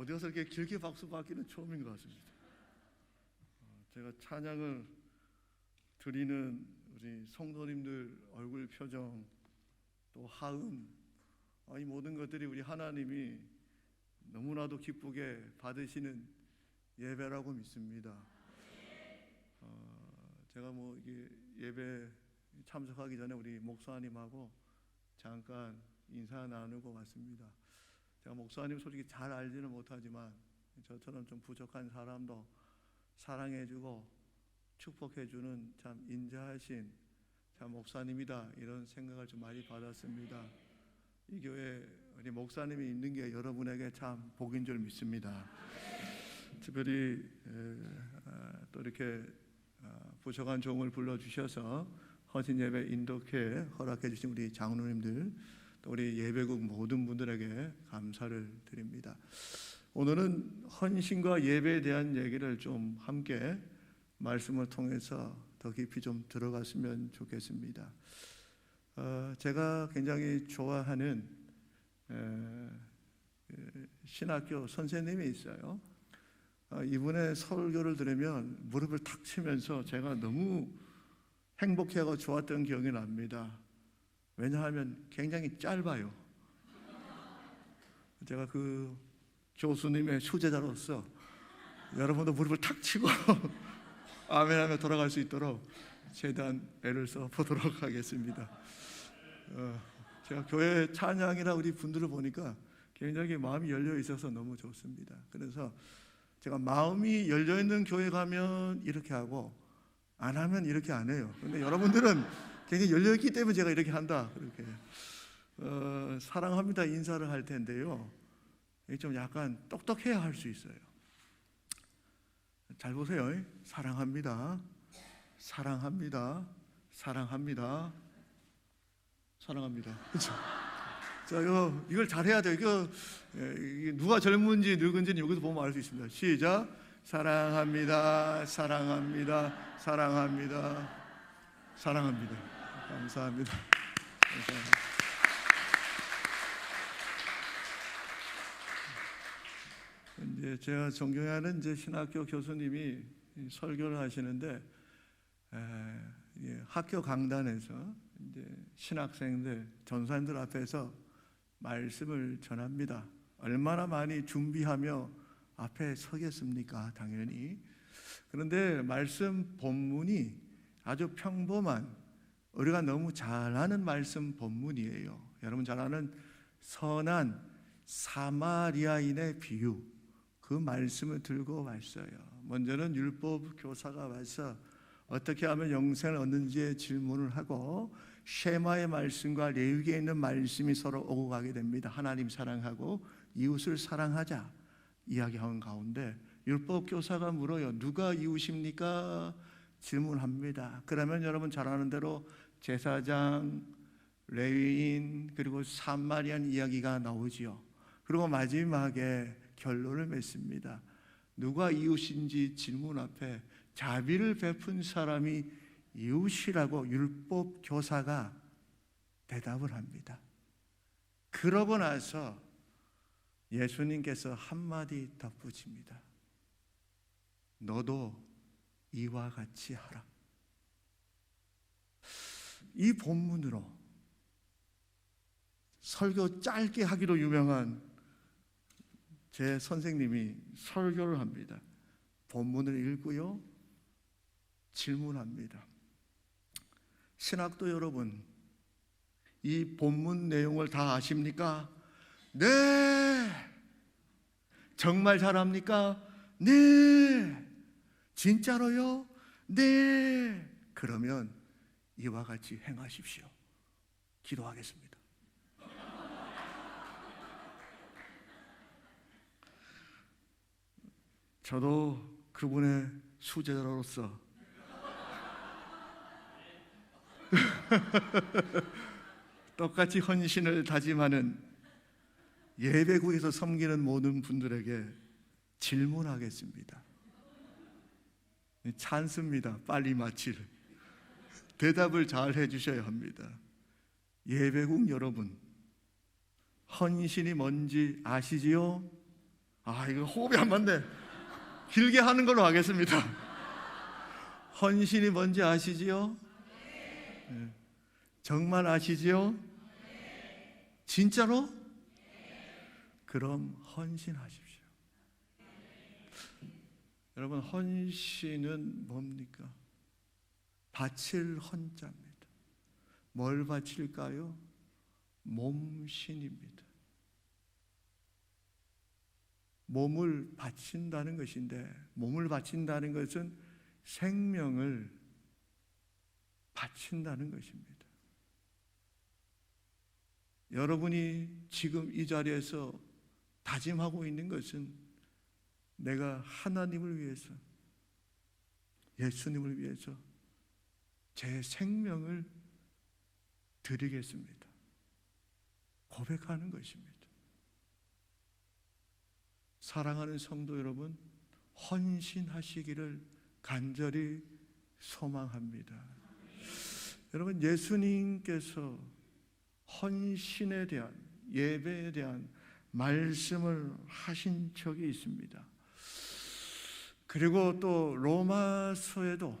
어디 가서 이렇게 길게 박수 받기는 처음인 것 같습니다. 어, 제가 찬양을 드리는 우리 성도님들 얼굴 표정 또 하음 아, 이 모든 것들이 우리 하나님이 너무나도 기쁘게 받으시는 예배라고 믿습니다. 어, 제가 뭐 이게 예배 참석하기 전에 우리 목사님하고 잠깐 인사 나누고 왔습니다. 제가 목사님 솔직히 잘 알지는 못하지만 저처럼 좀 부족한 사람도 사랑해주고 축복해주는 참 인자하신 참 목사님이다 이런 생각을 좀 많이 받았습니다. 이 교회 우리 목사님이 있는 게 여러분에게 참 복인 줄 믿습니다. 특별히 에, 아, 또 이렇게 아, 부족한 종을 불러 주셔서 헌신 예배 인도케 허락해 주신 우리 장로님들 또 우리 예배국 모든 분들에게 감사를 드립니다. 오늘은 헌신과 예배에 대한 얘기를 좀 함께 말씀을 통해서 더 깊이 좀 들어갔으면 좋겠습니다. 어, 제가 굉장히 좋아하는 에, 에, 신학교 선생님이 있어요. 어, 이분의 설교를 들으면 무릎을 탁 치면서 제가 너무 행복해하고 좋았던 기억이 납니다. 왜냐하면 굉장히 짧아요. 제가 그 교수님의 수제자로서 여러분도 무릎을 탁 치고 아멘하며 돌아갈 수 있도록 최대한 애를 써 보도록 하겠습니다. 어, 제가 교회 찬양이나 우리 분들을 보니까 굉장히 마음이 열려 있어서 너무 좋습니다. 그래서 제가 마음이 열려 있는 교회 가면 이렇게 하고 안 하면 이렇게 안 해요. 근데 여러분들은 굉장히 열려 있기 때문에 제가 이렇게 한다. 그렇게 어, 사랑합니다 인사를 할 텐데요. 좀 약간 똑똑해야 할 수 있어요. 잘 보세요. 사랑합니다. 사랑합니다. 사랑합니다. 사랑합니다. 그렇죠? 자, 이거 이걸 잘해야 돼요. 이거 예, 누가 젊은지 늙은지는 여기서 보면 알 수 있습니다. 시작. 사랑합니다. 사랑합니다. 사랑합니다. 사랑합니다. 감사합니다. 감사합니다. 이제 제가 존경하는 이제 신학교 교수님이 설교를 하시는데 에, 예, 학교 강단에서 이제 신학생들 전사님들 앞에서 말씀을 전합니다. 얼마나 많이 준비하며 앞에 서겠습니까? 당연히. 그런데 말씀 본문이 아주 평범한 우리가 너무 잘 아는 말씀 본문이에요. 여러분 잘 아는 선한 사마리아인의 비유 그 말씀을 들고 왔어요. 먼저는 율법 교사가 와서 어떻게 하면 영생을 얻는지에 질문을 하고 쉐마의 말씀과 레위기에 있는 말씀이 서로 오고 가게 됩니다. 하나님 사랑하고 이웃을 사랑하자 이야기하는 가운데 율법 교사가 물어요. 누가 이웃입니까? 질문합니다. 그러면 여러분 잘 아는 대로 제사장, 레위인 그리고 사마리안 이야기가 나오지요. 그리고 마지막에 결론을 맺습니다. 누가 이웃인지 질문 앞에 자비를 베푼 사람이 이웃이라고 율법 교사가 대답을 합니다. 그러고 나서 예수님께서 한마디 덧붙입니다. 너도 이와 같이 하라. 이 본문으로 설교 짧게 하기로 유명한 제 선생님이 설교를 합니다. 본문을 읽고요. 질문합니다. 신학도 여러분, 이 본문 내용을 다 아십니까? 네. 정말 잘합니까? 네. 진짜로요? 네. 그러면 이와 같이 행하십시오. 기도하겠습니다. 저도 그분의 수제자로서 똑같이 헌신을 다짐하는 예배국에서 섬기는 모든 분들에게 질문하겠습니다. 찬스입니다. 빨리 마칠. 대답을 잘 해주셔야 합니다. 예배국 여러분, 헌신이 뭔지 아시지요? 아, 이거 호흡이 안 맞네. 길게 하는 걸로 하겠습니다. 헌신이 뭔지 아시지요? 네. 정말 아시지요? 진짜로? 그럼 헌신하십시오. 여러분, 헌신은 뭡니까? 바칠 헌자입니다. 뭘 바칠까요? 몸신입니다. 몸을 바친다는 것인데, 몸을 바친다는 것은 생명을 바친다는 것입니다. 여러분이 지금 이 자리에서 다짐하고 있는 것은 내가 하나님을 위해서, 예수님을 위해서 제 생명을 드리겠습니다. 고백하는 것입니다. 사랑하는 성도 여러분, 헌신하시기를 간절히 소망합니다. 여러분, 예수님께서 헌신에 대한, 예배에 대한 말씀을 하신 적이 있습니다. 그리고 또 로마서에도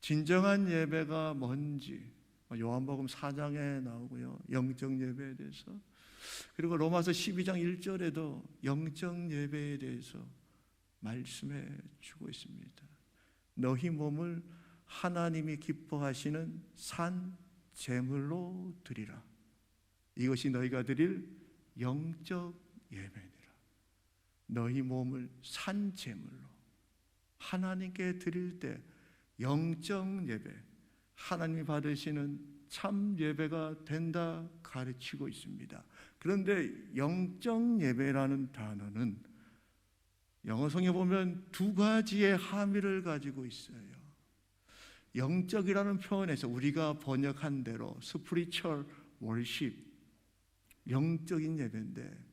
진정한 예배가 뭔지 요한복음 4장에 나오고요. 영적 예배에 대해서 그리고 로마서 12장 1절에도 영적 예배에 대해서 말씀해 주고 있습니다. 너희 몸을 하나님이 기뻐하시는 산 제물로 드리라. 이것이 너희가 드릴 영적 예배니라. 너희 몸을 산 제물로 하나님께 드릴 때 영적 예배, 하나님이 받으시는 참 예배가 된다 가르치고 있습니다. 그런데 영적 예배라는 단어는 영어 성에 보면 두 가지의 함의를 가지고 있어요. 영적이라는 표현에서 우리가 번역한 대로 spiritual worship 영적인 예배인데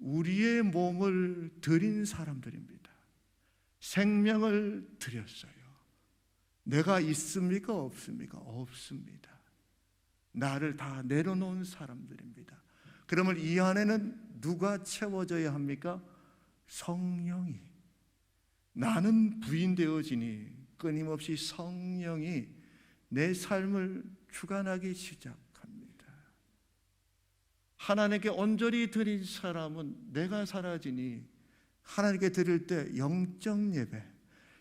우리의 몸을 드린 사람들입니다. 생명을 드렸어요. 내가 있습니까? 없습니까? 없습니다. 나를 다 내려놓은 사람들입니다. 그러면 이 안에는 누가 채워져야 합니까? 성령이. 나는 부인되어지니 끊임없이 성령이 내 삶을 주관하기 시작합니다. 하나님께 온전히 드린 사람은 내가 사라지니 하나님께 드릴 때 영적 예배,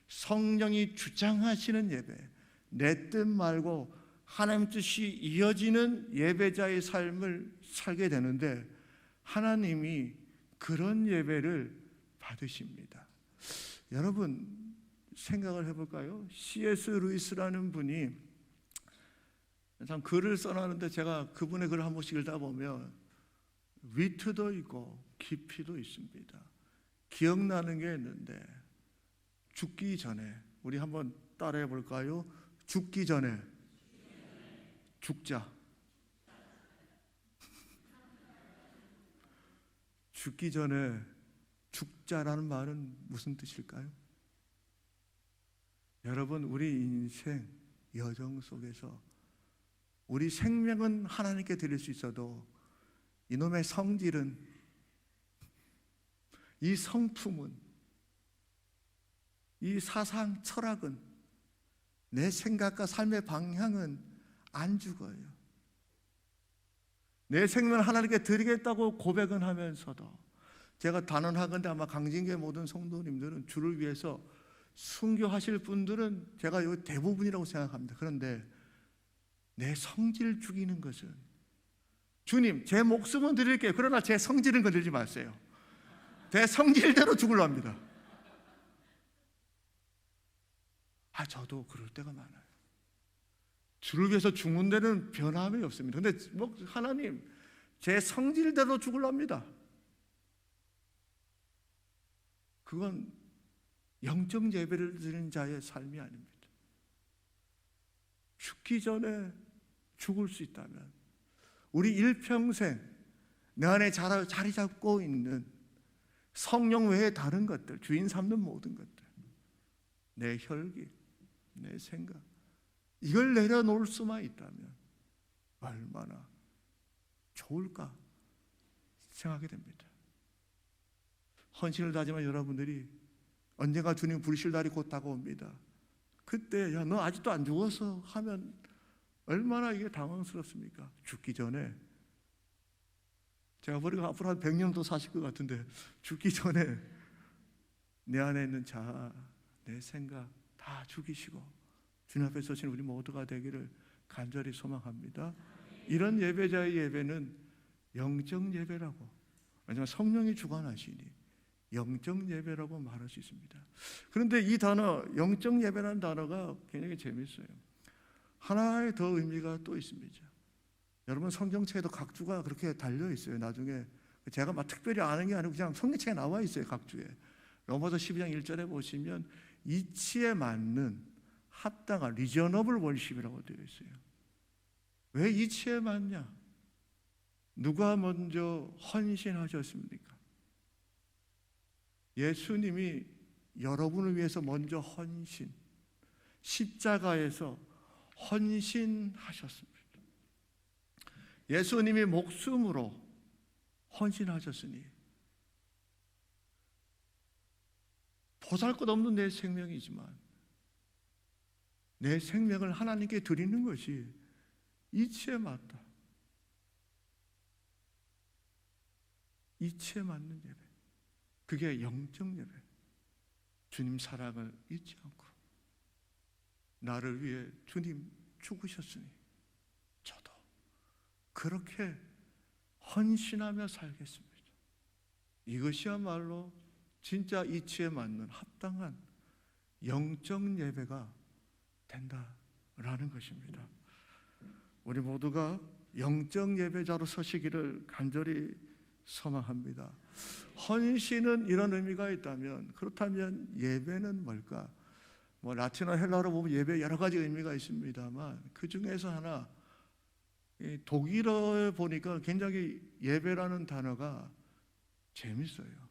성령이 주장하시는 예배, 내 뜻 말고 하나님 뜻이 이어지는 예배자의 삶을 살게 되는데 하나님이 그런 예배를 받으십니다. 여러분 생각을 해볼까요? C.S. 루이스라는 분이 참 글을 써놨는데 제가 그분의 글을 한 번씩 읽다 보면 위트도 있고 깊이도 있습니다. 기억나는 게 있는데 죽기 전에 우리 한번 따라해 볼까요? 죽기 전에 죽자. 죽기 전에 죽자라는 말은 무슨 뜻일까요? 여러분, 우리 인생 여정 속에서 우리 생명은 하나님께 드릴 수 있어도 이놈의 성질은 이 성품은 이 사상 철학은 내 생각과 삶의 방향은 안 죽어요. 내 생명을 하나님께 드리겠다고 고백은 하면서도 제가 단언하건대 아마 강진교회 모든 성도님들은 주를 위해서 순교하실 분들은 제가 요 대부분이라고 생각합니다. 그런데 내 성질 죽이는 것은 주님 제 목숨은 드릴게요. 그러나 제 성질은 건들지 마세요. 제 성질대로 죽으려 합니다. 아 저도 그럴 때가 많아요. 주를 위해서 죽는 데는 변함이 없습니다. 근데 뭐 하나님 제 성질대로 죽으려 합니다. 그건 영적 예배를 드리는 자의 삶이 아닙니다. 죽기 전에 죽을 수 있다면 우리 일평생 내 안에 자리 잡고 있는 성령 외의 다른 것들, 주인 삼는 모든 것들, 내 혈기, 내 생각, 이걸 내려놓을 수만 있다면 얼마나 좋을까 생각하게 됩니다. 헌신을 다지만 여러분들이 언젠가 주님 부르실 날이 곧 다가옵니다. 그때 야 너 아직도 안 죽었어 하면 얼마나 이게 당황스럽습니까? 죽기 전에 제가 버리고 앞으로 한 100년 더 사실 것 같은데 죽기 전에 내 안에 있는 자아, 내 생각 다 죽이시고 주님 앞에 서신 우리 모두가 되기를 간절히 소망합니다. 이런 예배자의 예배는 영적 예배라고 왜냐하면 성령이 주관하시니 영적 예배라고 말할 수 있습니다. 그런데 이 단어 영적 예배라는 단어가 굉장히 재밌어요. 하나의 더 의미가 또 있습니다. 여러분 성경책에도 각 주가 그렇게 달려 있어요. 나중에 제가 막 특별히 아는 게 아니고 그냥 성경책에 나와 있어요. 각 주에. 로마서 12장 1절에 보시면 이치에 맞는 합당한 리저너블 월십이라고 되어 있어요. 왜 이치에 맞냐? 누가 먼저 헌신하셨습니까? 예수님이 여러분을 위해서 먼저 헌신, 십자가에서 헌신하셨습니다. 예수님이 목숨으로 헌신하셨으니 보잘것없는 내 생명이지만 내 생명을 하나님께 드리는 것이 이치에 맞다. 이치에 맞는 예배. 그게 영적 예배. 주님 사랑을 잊지 않고 나를 위해 주님 죽으셨으니 저도 그렇게 헌신하며 살겠습니다. 이것이야말로 진짜 이치에 맞는 합당한 영적 예배가 된다라는 것입니다. 우리 모두가 영적 예배자로 서시기를 간절히 소망합니다. 헌신은 이런 의미가 있다면 그렇다면 예배는 뭘까? 뭐 라틴어 헬라어로 보면 예배 여러 가지 의미가 있습니다만 그 중에서 하나 이 독일어에 보니까 굉장히 예배라는 단어가 재밌어요.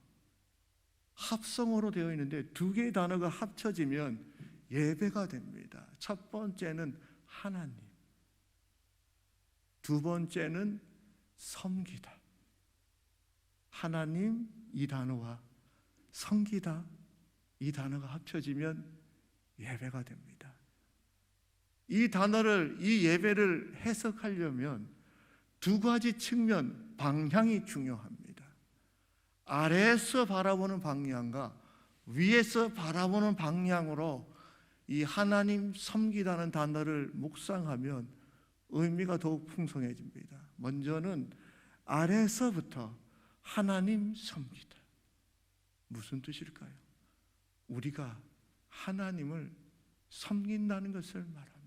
합성어로 되어 있는데 두 개의 단어가 합쳐지면 예배가 됩니다. 첫 번째는 하나님. 두 번째는 섬기다. 하나님 이 단어와 섬기다 이 단어가 합쳐지면 예배가 됩니다. 이 단어를 이 예배를 해석하려면 두 가지 측면 방향이 중요합니다. 아래에서 바라보는 방향과 위에서 바라보는 방향으로 이 하나님 섬기다는 단어를 묵상하면 의미가 더욱 풍성해집니다. 먼저는 아래에서부터 하나님 섬기다. 무슨 뜻일까요? 우리가 하나님을 섬긴다는 것을 말합니다.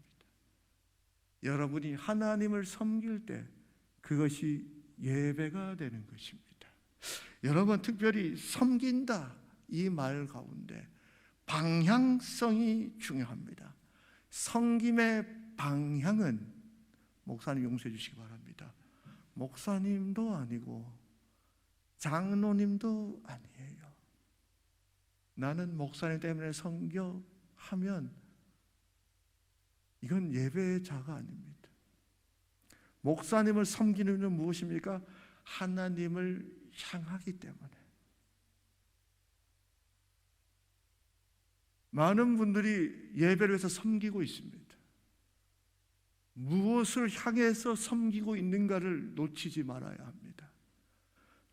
여러분이 하나님을 섬길 때 그것이 예배가 되는 것입니다. 여러분 특별히 섬긴다 이 말 가운데 방향성이 중요합니다. 섬김의 방향은 목사님 용서해 주시기 바랍니다. 목사님도 아니고 장로님도 아니에요. 나는 목사님 때문에 섬겨 하면 이건 예배자가 아닙니다. 목사님을 섬기는 건 무엇입니까? 하나님을 향하기 때문에. 많은 분들이 예배를 해서 섬기고 있습니다. 무엇을 향해서 섬기고 있는가를 놓치지 말아야 합니다.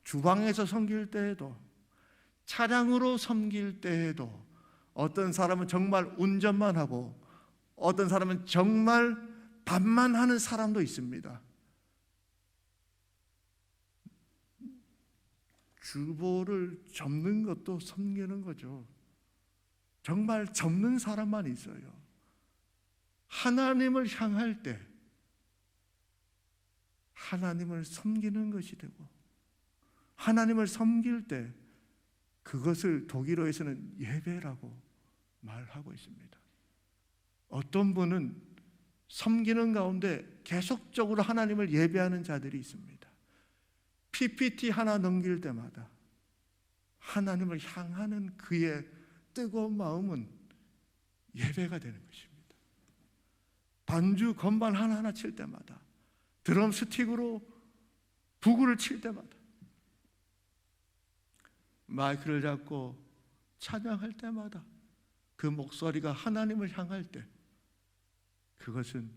주방에서 섬길 때에도 차량으로 섬길 때에도 어떤 사람은 정말 운전만 하고 어떤 사람은 정말 밥만 하는 사람도 있습니다. 주보를 접는 것도 섬기는 거죠. 정말 접는 사람만 있어요. 하나님을 향할 때 하나님을 섬기는 것이 되고 하나님을 섬길 때 그것을 독일어에서는 예배라고 말하고 있습니다. 어떤 분은 섬기는 가운데 계속적으로 하나님을 예배하는 자들이 있습니다. PPT 하나 넘길 때마다 하나님을 향하는 그의 뜨거운 마음은 예배가 되는 것입니다. 반주 건반 하나하나 칠 때마다 드럼 스틱으로 부구를 칠 때마다 마이크를 잡고 찬양할 때마다 그 목소리가 하나님을 향할 때 그것은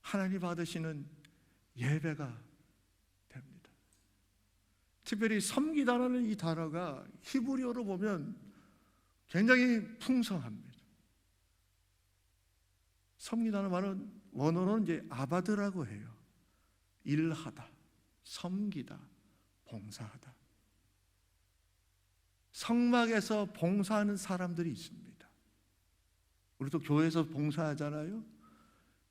하나님 받으시는 예배가 됩니다. 특별히 섬기다라는 이 단어가 히브리어로 보면 굉장히 풍성합니다. 섬기다는 말은 원어로는 이제 아바드라고 해요. 일하다, 섬기다, 봉사하다. 성막에서 봉사하는 사람들이 있습니다. 우리도 교회에서 봉사하잖아요.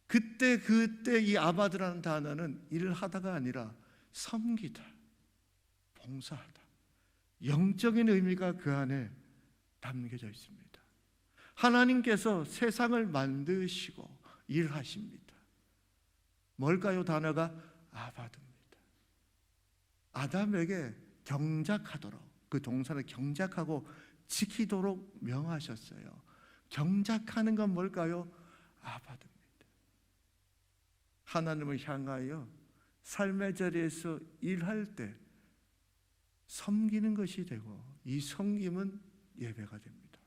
그때 그때 이 아바드라는 단어는 일을 하다가 아니라 섬기다, 봉사하다. 영적인 의미가 그 안에 담겨져 있습니다. 하나님께서 세상을 만드시고 일하십니다. 뭘까요? 단어가 아바드입니다. 아담에게 경작하도록 그 동산을 경작하고 지키도록 명하셨어요. 경작하는 건 뭘까요? 아바드입니다. 하나님을 향하여 삶의 자리에서 일할 때 섬기는 것이 되고 이 섬김은 예배가 됩니다.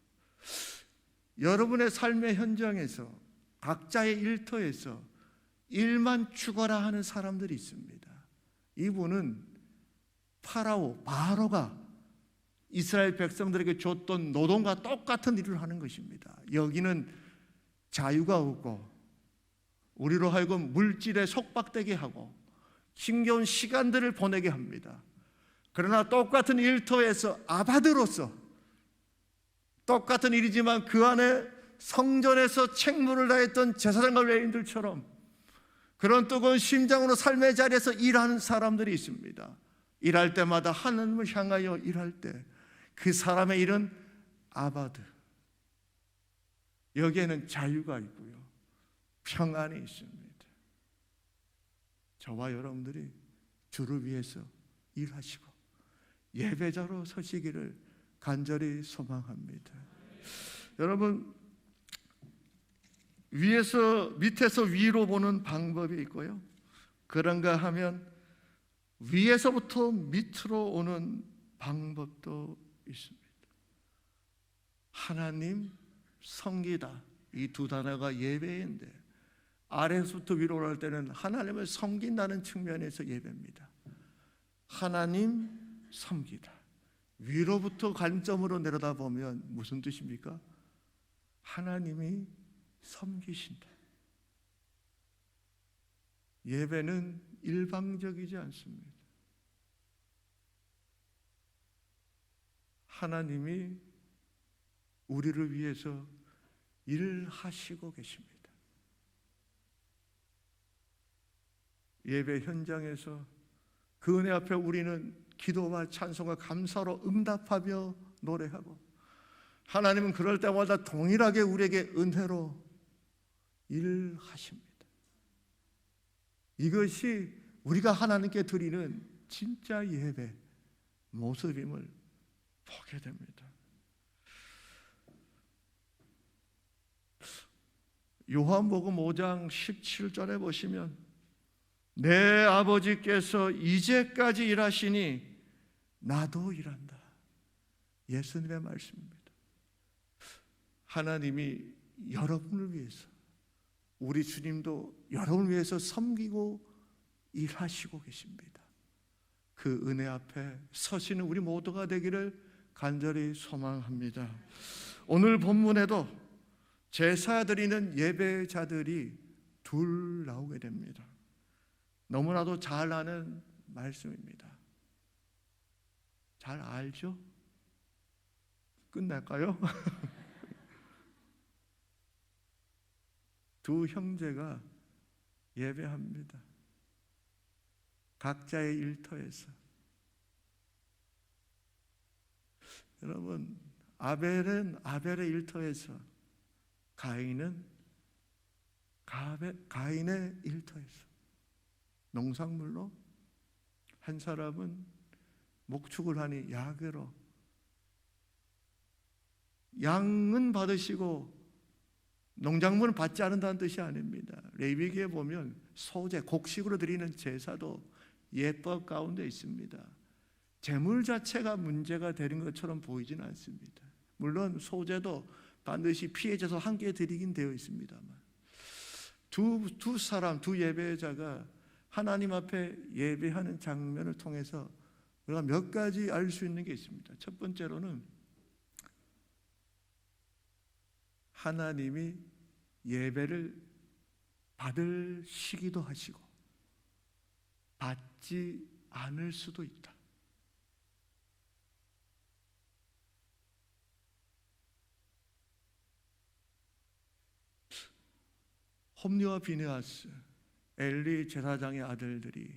여러분의 삶의 현장에서 각자의 일터에서 일만 죽어라 하는 사람들이 있습니다. 이분은 파라오 바로가 이스라엘 백성들에게 줬던 노동과 똑같은 일을 하는 것입니다. 여기는 자유가 없고 우리로 하여금 물질에 속박되게 하고 힘겨운 시간들을 보내게 합니다. 그러나 똑같은 일터에서 아바드로서 똑같은 일이지만 그 안에 성전에서 책무를 다했던 제사장과 레인들처럼 그런 뜨거운 심장으로 삶의 자리에서 일하는 사람들이 있습니다. 일할 때마다 하나님을 향하여 일할 때 그 사람의 일은 아바드. 여기에는 자유가 있고요. 평안이 있습니다. 저와 여러분들이 주를 위해서 일하시고 예배자로 서시기를 간절히 소망합니다. 여러분 위에서 밑에서 위로 보는 방법이 있고요. 그런가 하면 위에서부터 밑으로 오는 방법도 있습니다. 하나님 섬기다 이 두 단어가 예배인데 아래서부터 위로 올 때는 하나님을 섬긴다는 측면에서 예배입니다. 하나님 섬기다. 위로부터 관점으로 내려다보면 무슨 뜻입니까? 하나님이 섬기신다. 예배는 일방적이지 않습니다. 하나님이 우리를 위해서 일하시고 계십니다. 예배 현장에서 그 은혜 앞에 우리는 기도와 찬송과 감사로 응답하며 노래하고 하나님은 그럴 때마다 동일하게 우리에게 은혜로 일하십니다. 이것이 우리가 하나님께 드리는 진짜 예배 모습임을 보게 됩니다. 요한복음 5장 17절에 보시면 내 아버지께서 이제까지 일하시니 나도 일한다. 예수님의 말씀입니다. 하나님이 여러분을 위해서 우리 주님도 여러분을 위해서 섬기고 일하시고 계십니다. 그 은혜 앞에 서시는 우리 모두가 되기를 간절히 소망합니다. 오늘 본문에도 제사 드리는 예배자들이 둘 나오게 됩니다. 너무나도 잘 아는 말씀입니다. 잘 알죠? 끝날까요? 두 형제가 예배합니다. 각자의 일터에서. 여러분, 아벨은 아벨의 일터에서, 가인은 가인의 일터에서. 농산물로, 한 사람은 목축을 하니 약으로. 양은 받으시고 농작물은 받지 않는다는 뜻이 아닙니다. 레위기에 보면 소재, 곡식으로 드리는 제사도 예법 가운데 있습니다. 재물 자체가 문제가 되는 것처럼 보이지는 않습니다. 물론 소재도 반드시 피해자서 함께 드리긴 되어 있습니다만 두, 두 사람, 두 예배자가 하나님 앞에 예배하는 장면을 통해서 우리가 몇 가지 알 수 있는 게 있습니다. 첫 번째로는 하나님이 예배를 받으시기도 하시고 받지 않을 수도 있다. 홈리와 비느하스 엘리 제사장의 아들들이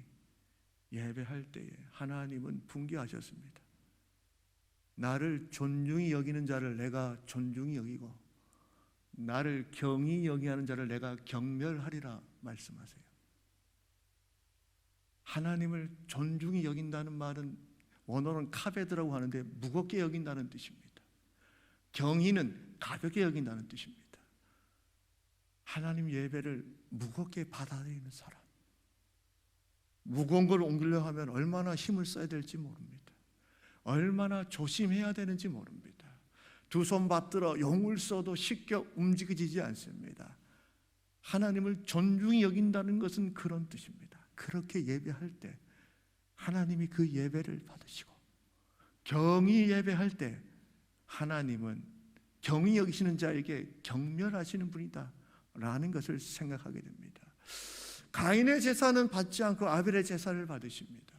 예배할 때에 하나님은 분개하셨습니다. 나를 존중히 여기는 자를 내가 존중히 여기고 나를 경히 여기하는 자를 내가 경멸하리라 말씀하세요. 하나님을 존중히 여긴다는 말은 원어는 카베드라고 하는데 무겁게 여긴다는 뜻입니다. 경의는 가볍게 여긴다는 뜻입니다. 하나님 예배를 무겁게 받아들이는 사람. 무거운 걸 옮기려 하면 얼마나 힘을 써야 될지 모릅니다. 얼마나 조심해야 되는지 모릅니다. 두 손 받들어 용을 써도 쉽게 움직여지지 않습니다. 하나님을 존중히 여긴다는 것은 그런 뜻입니다. 그렇게 예배할 때 하나님이 그 예배를 받으시고 경히 예배할 때 하나님은 경히 여기시는 자에게 경멸하시는 분이다 라는 것을 생각하게 됩니다. 가인의 제사는 받지 않고 아벨의 제사를 받으십니다.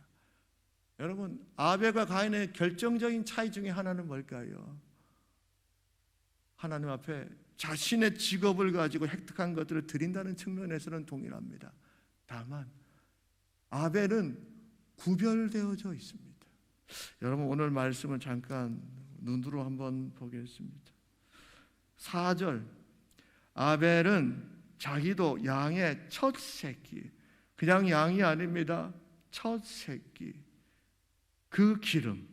여러분, 아벨과 가인의 결정적인 차이 중에 하나는 뭘까요? 하나님 앞에 자신의 직업을 가지고 획득한 것들을 드린다는 측면에서는 동일합니다. 다만 아벨은 구별되어져 있습니다. 여러분 오늘 말씀을 잠깐 눈으로 한번 보겠습니다. 4절 아벨은 자기도 양의 첫 새끼 그냥 양이 아닙니다. 첫 새끼 그 기름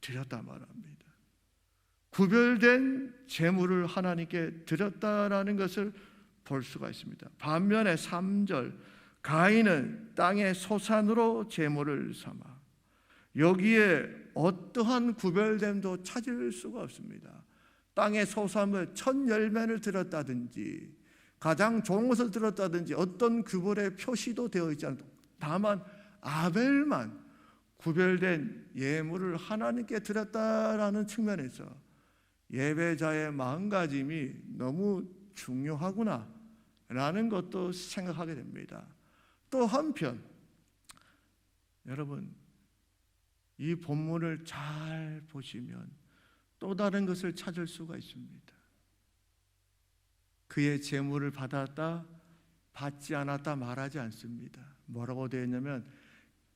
드렸다 말합니다. 구별된 제물을 하나님께 드렸다라는 것을 볼 수가 있습니다. 반면에 3절 가인은 땅의 소산으로 제물을 삼아 여기에 어떠한 구별됨도 찾을 수가 없습니다. 땅의 소산을 첫 열매를 들었다든지 가장 좋은 것을 들었다든지 어떤 규벌의 표시도 되어 있지 않다. 다만 아벨만 구별된 예물을 하나님께 드렸다라는 측면에서 예배자의 마음가짐이 너무 중요하구나 라는 것도 생각하게 됩니다. 또 한편 여러분 이 본문을 잘 보시면 또 다른 것을 찾을 수가 있습니다. 그의 재물을 받았다 받지 않았다 말하지 않습니다. 뭐라고 되어 있냐면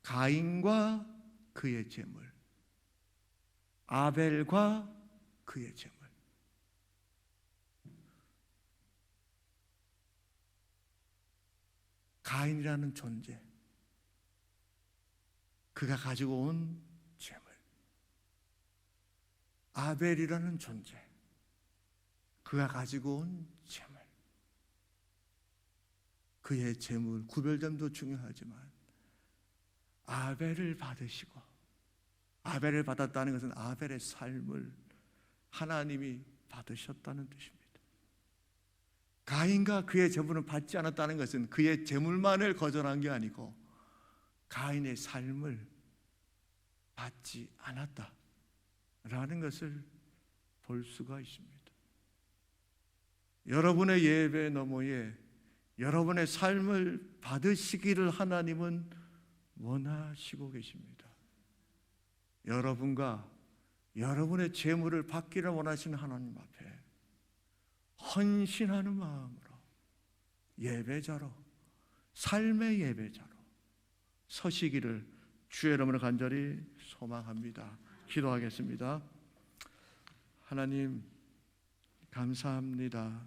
가인과 그의 재물 아벨과 그의 재물 가인이라는 존재 그가 가지고 온 아벨이라는 존재. 그가 가지고 온 재물. 그의 재물 구별됨도 중요하지만 아벨을 받으시고 아벨을 받았다는 것은 아벨의 삶을 하나님이 받으셨다는 뜻입니다. 가인과 그의 재물을 받지 않았다는 것은 그의 재물만을 거절한 게 아니고 가인의 삶을 받지 않았다 라는 것을 볼 수가 있습니다. 여러분의 예배 너머에 여러분의 삶을 받으시기를 하나님은 원하시고 계십니다. 여러분과 여러분의 재물을 받기를 원하시는 하나님 앞에 헌신하는 마음으로 예배자로 삶의 예배자로 서시기를 주의 이름으로 간절히 소망합니다. 기도하겠습니다. 하나님 감사합니다.